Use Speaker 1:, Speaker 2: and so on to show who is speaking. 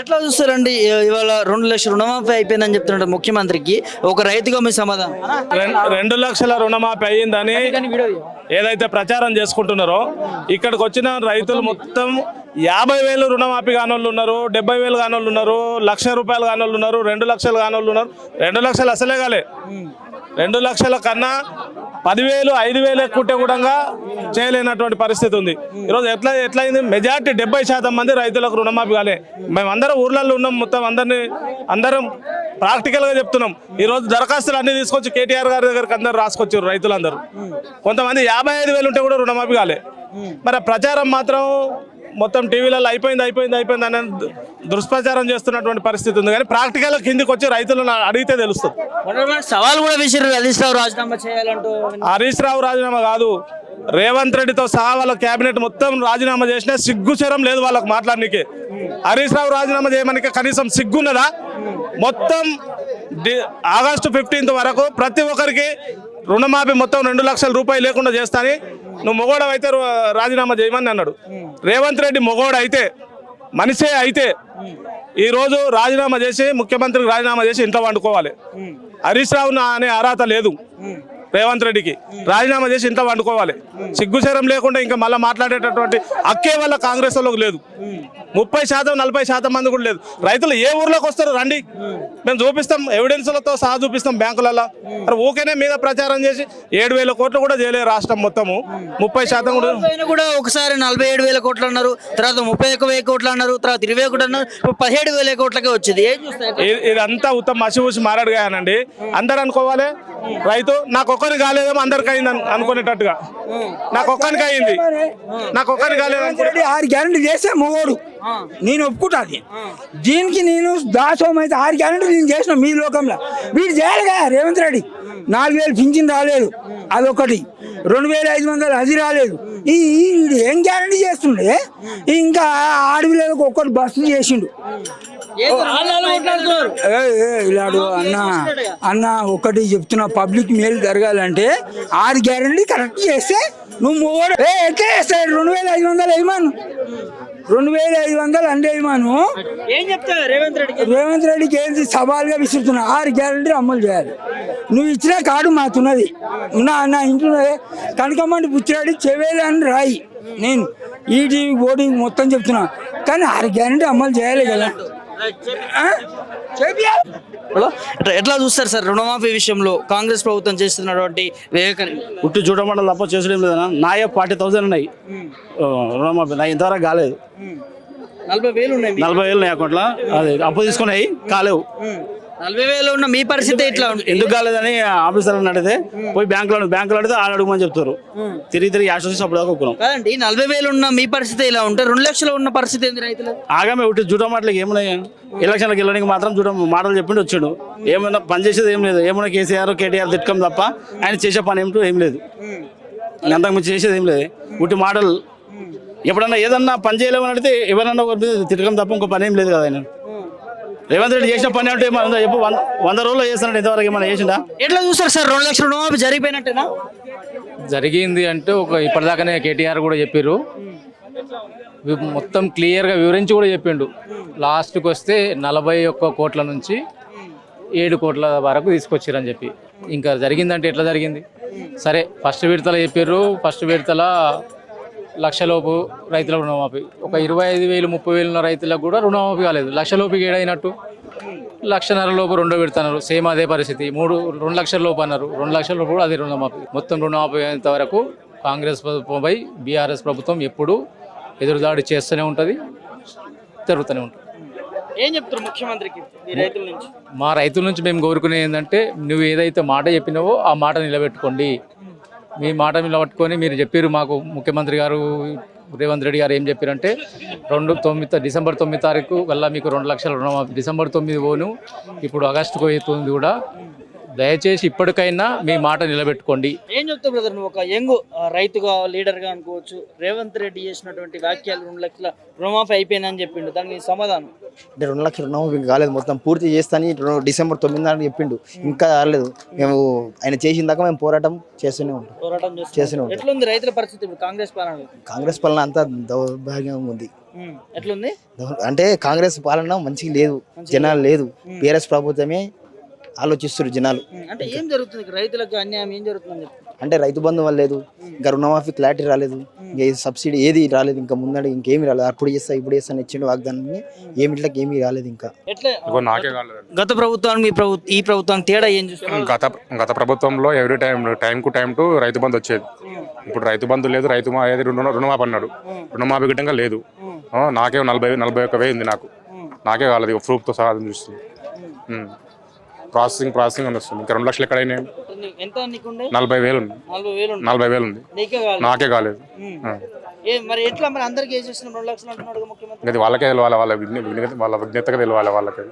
Speaker 1: ఎట్లా చూస్తారండి? ఇవాళ రెండు లక్షల రుణమాఫీ అయిపోయిందని చెప్తున్నాడు ముఖ్యమంత్రికి. ఒక రైతుగా మీ సమాధానం.
Speaker 2: రెండు లక్షల రుణమాఫీ అయ్యిందని ఏదైతే ప్రచారం చేసుకుంటున్నారో ఇక్కడికి వచ్చిన రైతులు మొత్తం యాభై వేలు రుణమాఫీ కానోళ్ళు ఉన్నారు డెబ్బై వేలు కానోళ్ళు ఉన్నారు లక్ష రూపాయలు కానోళ్ళు ఉన్నారు రెండు లక్షలు కానోళ్ళు ఉన్నారు. రెండు లక్షలు అసలే కాలే. రెండు లక్షల కన్నా పదివేలు ఐదు వేలు ఎక్కుంటే కూడా చేయలేనటువంటి పరిస్థితి ఉంది. ఈరోజు ఎట్లా ఎట్లా అయింది మెజార్టీ డెబ్బై శాతం మంది రైతులకు రుణమాఫీ కాలే. మేము అందరం ఊర్లలో ఉన్నాం మొత్తం అందరినీ అందరం ప్రాక్టికల్గా చెప్తున్నాం. ఈరోజు దరఖాస్తులు అన్ని తీసుకొచ్చి కేటీఆర్ గారి దగ్గరికి అందరు రాసుకొచ్చారు రైతులందరూ. కొంతమంది యాభై ఐదు వేలు ఉంటే కూడా రుణమాఫీ కాలే. మరి ప్రచారం మాత్రం మొత్తం టీవీలలో అయిపోయింది అయిపోయింది అయిపోయింది అనే దుష్ప్రచారం చేస్తున్నటువంటి పరిస్థితి ఉంది. కానీ ప్రాక్టికల్ కిందికి వచ్చి రైతులను అడిగితే తెలుస్తుంది.
Speaker 1: సవాల్ కూడా విసిరు హరీష్ రావు రాజీనామా చేయాలంటూ.
Speaker 2: హరీష్ రావు రాజీనామా కాదు రేవంత్ రెడ్డితో సహా వాళ్ళ కేబినెట్ మొత్తం రాజీనామా చేసినా సిగ్గుచరం లేదు వాళ్ళకి మాట్లాడనీకే. హరీష్ రావు రాజీనామా చేయమనికి కనీసం సిగ్గున్నదా? మొత్తం ఆగస్టు ఫిఫ్టీన్త్ వరకు ప్రతి ఒక్కరికి రుణమాఫీ మొత్తం రెండు లక్షల రూపాయలు లేకుండా చేస్తాని. నువ్వు మొగోడవు అయితే రాజీనామా చేయమని అన్నాడు. రేవంత్ రెడ్డి మొగోడు అయితే మనిషే అయితే ఈరోజు రాజీనామా చేసి ముఖ్యమంత్రికి రాజీనామా చేసి ఇంట్లో వండుకోవాలి. హరీష్ రావు నా- అనే అర్హత లేదు. రేవంత్ రెడ్డికి. రాజీనామా చేసి ఇంట్లో వండుకోవాలి. సిగ్గుచరం లేకుండా ఇంకా మళ్ళీ మాట్లాడేటటువంటి హక్కే వల్ల కాంగ్రెస్ వాళ్ళకి లేదు. ముప్పై శాతం నలభై శాతం మంది కూడా లేదు. రైతులు ఏ ఊర్లోకి వస్తారు రండి. మేము చూపిస్తాం ఎవిడెన్స్లతో సహా చూపిస్తాం బ్యాంకులలో మరి ఊకేనే మీద ప్రచారం చేసి ఏడు వేల కోట్లు కూడా చేయలేదు రాష్ట్రం మొత్తము. ముప్పై శాతం కూడా
Speaker 1: ఒకసారి నలభై ఏడు వేల కోట్లు అన్నారు. తర్వాత ముప్పై ఒక్క వేల కోట్లు అన్నారు. తర్వాత ఇరవై ఒకటి అన్నారు. పదిహేడు వేల కోట్లకే వచ్చింది. ఏం చూస్తారు?
Speaker 2: ఇ- ఇదంతా ఉత్తమ మసి ఊసి మారాడుగానండి అందరు అనుకోవాలి రైతు నాకు ఒక్కరికి కాలేదేమో అందరికి అయింది అను- అనుకునేటట్టుగా. నాకు ఒక్కరికి అయింది. నాకు ఒక్కరికి కాలేదు
Speaker 3: ఆరు గ్యారెంటీ చేస్తే మొగోడు. నేను ఒప్పుకుంటాను దీనికి నేను దాసోహం అయితే ఆరు గ్యారెంటీ నేను చేసిన మీ లోకంలో. వీడు చేయాలి కదా రేవంత్ రెడ్డి. నాలుగు వేలు పింఛన్ రాలేదు. అదొకటి. రెండు వేల ఐదు వందలు అది రాలేదు. ఈ ఏం గ్యారెంటీ చేస్తుండే? ఇంకా ఆడవిలకు ఒక్కటి బస్సు చేసిండు. ఇలాడు అన్న అన్న ఒకటి చెప్తున్నా పబ్లిక్ మేలు జరగాలంటే ఆరు గ్యారెంటీ కరెక్ట్ చేస్తే నువ్వు మూడు ఎట్లా చేస్తాడు? రెండు వేల ఐదు వందలు వేయమాను రెండు వేల ఐదు వందలు అంటే వేయమాను
Speaker 1: ఏం చెప్తావు రేవంత్ రెడ్డికి?
Speaker 3: రేవంత్ రెడ్డికి ఏంటి సవాల్గా విసురుతున్నా? ఆరు గ్యారెంటీ అమలు చేయాలి. నువ్వు ఇచ్చిన కార్డు మాతున్నది. నా నా ఇంట్లో కనకమ్మంటి పుచ్చిరాడి చెవేలి అని రాయి. నేను ఈటీవీ ఓటింగ్ మొత్తం చెప్తున్నా. కానీ ఆరు గ్యారెంటీ అమలు చేయాలి కదా.
Speaker 1: ఎట్లా- చూస్తారు సార్ రుణమాఫీ విషయంలో కాంగ్రెస్ ప్రభుత్వం చేస్తున్నటువంటి వివేకని
Speaker 4: ఉట్టి చూడమండలం తప్ప చేసడం లేదన్నా. నాయే ఫార్టీ థౌసండ్ ఉన్నాయి. రుణమాఫీ. నా ఇంతవరకు కాలేదు.
Speaker 1: నలభై వేలు ఉన్నాయి.
Speaker 4: నలభై వేలు ఉన్నాయి అకౌంట్లో అది అప్పు తీసుకున్నాయి. కాలేవు.
Speaker 1: నలభై వేలు ఉన్న మీ పరిస్థితి ఇట్లా ఉంది
Speaker 4: ఎందుకు కాలేదని ఆఫీసర్ అడిగితే పోయి బ్యాంకులో బ్యాంకులో అడిగితే ఆడ అడుగుమని చెప్తారు. తిరిగి తిరిగి యాక్షన్ చేసి అప్పుడు దాకా ఒప్పుకున్నాం.
Speaker 1: కాదండి నలభై వేలు ఉన్న మీ పరిస్థితి ఇలా ఉంటే రెండు లక్షలు ఉన్న పరిస్థితి ఏంది రైతులు?
Speaker 4: ఆగామే ఉట్టి జూటం మాటలకి ఏమున్నాయి? ఎలక్షన్లకు వెళ్ళడానికి మాత్రం జూటం మాటలు చెప్పిండి వచ్చాడు. ఏమైనా పని చేసేది ఏం లేదు. ఏమైనా కేసీఆర్ కేటీఆర్ తిట్టకం తప్ప ఆయన చేసే పని ఏమిటో ఏం లేదు. అంతకుమించి చేసేది ఏం లేదు. ఉట్టి మాటలు. ఎప్పుడన్నా ఏదన్నా పని చేయలేమని అడిగితే ఎవరన్నా మీద తిట్టకం తప్ప ఇంకో పని ఏం లేదు కదా ఆయన. రేవంత్ రెడ్డి చేసిన పని అంటే ఏమన్నా చెప్పు. వంద వంద రోజుల్లో చేస్తున్నాడు ఇంతవరకు ఏమన్నా చేసిండా?
Speaker 1: ఎట్లా చూస్తారు సార్? రెండు లక్షల రుణమాఫీ జరిగిపోయినట్టేనా?
Speaker 5: జరిగింది అంటే ఒక ఇప్పటిదాకానే కేటీఆర్ కూడా చెప్పారు మొత్తం క్లియర్గా వివరించి కూడా చెప్పిండు. లాస్ట్కి వస్తే నలభై ఒక్క కోట్ల నుంచి ఏడు కోట్ల వరకు తీసుకొచ్చారని చెప్పి. ఇంకా జరిగిందంటే ఎట్లా జరిగింది? సరే ఫస్ట్ విడతల చెప్పారు ఫస్ట్ విడతల లక్షలోపు రైతుల రుణమాఫీ. ఒక ఇరవై ఐదు వేలు ముప్పై వేలు ఉన్న రైతులకు కూడా రుణమాఫీ కాలేదు. లక్షలోపుకి ఏడైనట్టు లక్షన్నర లోపు రెండో పెడుతున్నారు సేమ్ అదే పరిస్థితి. మూడు రెండు లక్షల లోపు అన్నారు. రెండు లక్షల లోపు కూడా అదే రుణమాఫీ. మొత్తం రుణమాఫీ అయ్యేంత వరకు కాంగ్రెస్ ప్రభుత్వంపై బీఆర్ఎస్ ప్రభుత్వం ఎప్పుడు ఎదురుదాడి చేస్తూనే ఉంటుంది జరుగుతూనే ఉంటుంది.
Speaker 1: ఏం చెప్తారు ముఖ్యమంత్రికి ఈ రైతుల నుంచి?
Speaker 5: మా రైతుల నుంచి మేము కోరుకునేది ఏంటంటే నువ్వు ఏదైతే మాట చెప్పినావో ఆ మాట నిలబెట్టుకోండి. మీ మాట నిలబట్టుకొని మీరు చెప్పారు మాకు ముఖ్యమంత్రి గారు రేవంత్ రెడ్డి గారు ఏం చెప్పారంటే రెండు తొమ్మిది డిసెంబర్ తొమ్మిది తారీఖు వల్ల మీకు రెండు లక్షల రుణమాఫీ డిసెంబర్ తొమ్మిది పోను ఇప్పుడు ఆగస్టుకు అవుతుంది కూడా. దయచేసి ఇప్పటికైనా మీ మాట నిలబెట్టుకోండి.
Speaker 1: ఏం చెప్తావు బ్రదర్ నువ్వు ఒక యంగ్ రైతుగా లీడర్గా అనుకోవచ్చు. రేవంత్ రెడ్డి చేసినటువంటి వ్యాఖ్యలు రెండు లక్షల రుణమాఫీ అయిపోయిందని చెప్పిండు. దానికి సమాధానం?
Speaker 6: అంటే రెండు లక్షలు రుణమాఫీ ఇంకా కాలేదు. మొత్తం పూర్తి చేస్తాని డిసెంబర్ తొమ్మిది నాడు చెప్పిండు. ఇంకా రాలేదు. మేము ఆయన చేసిన దాకా మేము పోరాటం చేస్తూనే ఉంటాం.
Speaker 1: పోరాటం
Speaker 6: చేస్తూనే ఉంటాం.
Speaker 1: ఎట్లుంది రైతుల పరిస్థితి ఇప్పుడు కాంగ్రెస్ పాలన
Speaker 6: కాంగ్రెస్ పాలన అంతా దౌర్భాగ్యం ఉంది.
Speaker 1: ఎట్లుంది?
Speaker 6: అంటే కాంగ్రెస్ పాలన మంచిగా లేదు. జనాలు లేదు. బీఆర్ఎస్ ప్రభుత్వమే ఆలోచిస్తారు జనాలు.
Speaker 1: అంటే ఏం జరుగుతుంది? రైతులకు అన్యాయం ఏం జరుగుతుందని చెప్పి.
Speaker 6: అంటే రైతు బంధు వల్ల లేదు. ఇంకా రుణమాఫీ క్లారిటీ రాలేదు. ఇంకా ఈ సబ్సిడీ ఏది రాలేదు. ఇంకా ముందడి ఇంకేమీ రాలేదు. అప్పుడు చేస్తా ఇప్పుడు చేస్తా అని ఇచ్చిండు వాగ్దానాన్ని ఏమి ఇట్లకి ఏమీ రాలేదు ఇంకా.
Speaker 1: గత ప్రభుత్వానికి ఈ ప్రభు ఈ ప్రభుత్వానికి తేడా ఏం చూస్తున్నారు
Speaker 7: గత గత ప్రభుత్వంలో ఎవ్రీ టైం టైం కు టైం టు రైతు బంధు వచ్చేది. ఇప్పుడు రైతు బంధు లేదు రైతు మా ఏది రుణమాఫీ అన్నాడు. రుణమాఫీ గిట్టంగా లేదు. ఆ, నాకే నలభై నలభై ఒక్క వేయి ఉంది నాకు నాకే కాలేదు ప్రూఫ్తో సహా చూస్తుంది. ప్రాసెసింగ్ ప్రాసెసింగ్ అని వస్తుంది. ఇంకా రెండు లక్షలు
Speaker 1: ఎంత నీకుండే?
Speaker 7: నలభై వేలు ఉంది.
Speaker 1: నలభై వేలు
Speaker 7: ఉంది.
Speaker 1: నీకే
Speaker 7: కాలేదు.
Speaker 1: మరి ఎట్లా మరి అందరికి వేసేస్తున్నాం రెండు లక్షలు అంటున్నాడు ముఖ్యమంత్రి?
Speaker 7: ఇంకా అది వాళ్ళకే తెలవాలి వాళ్ళ విజ్ఞ విజ్ఞత వాళ్ళ విజ్ఞతగా తెలవాలి వాళ్ళకి.